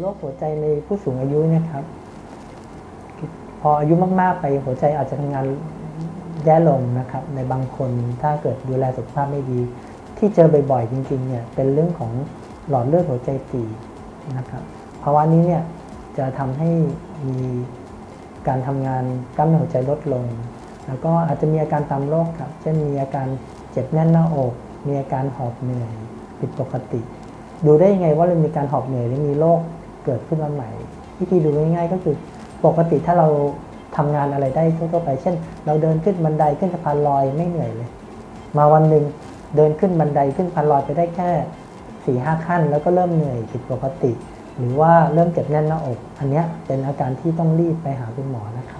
โรคหัวใจในผู้สูงอายุนะครับ พออายุมากๆไปหัวใจอาจจะทำงานแย่ลงนะครับ ในบางคนถ้าเกิดดูแลสุขภาพไม่ดี ที่เจอบ่อยๆจริงๆเนี่ยเป็นเรื่องของหลอดเลือดหัวใจตีนะครับภาวะนี้เนี่ยจะทำให้มีการทำงานกล้ามเนื้อหัวใจลดลง แล้วก็อาจจะมีอาการตามโรคครับเช่นมีอาการเจ็บแน่นหน้าอก มีอาการหอบเหนื่อยผิดปกติ ดูได้ยังไงว่าเรามีการหอบเหนื่อยหรือมีโรค เกิดขึ้นมาใหม่ วิธีดูง่ายๆก็คือปกติถ้าเราทำงานอะไรได้ทั่วๆไป เช่น เราเดินขึ้นบันไดขึ้นสะพานลอยไม่เหนื่อยเลย มาวันหนึ่งเดินขึ้นบันไดขึ้นสะพานลอยไปได้แค่สี่ห้าขั้น แล้วก็เริ่มเหนื่อยผิดปกติ หรือว่าเริ่มเจ็บแน่นหน้าอก อันนี้เป็นอาการที่ต้องรีบไปหาคุณหมอนะครับ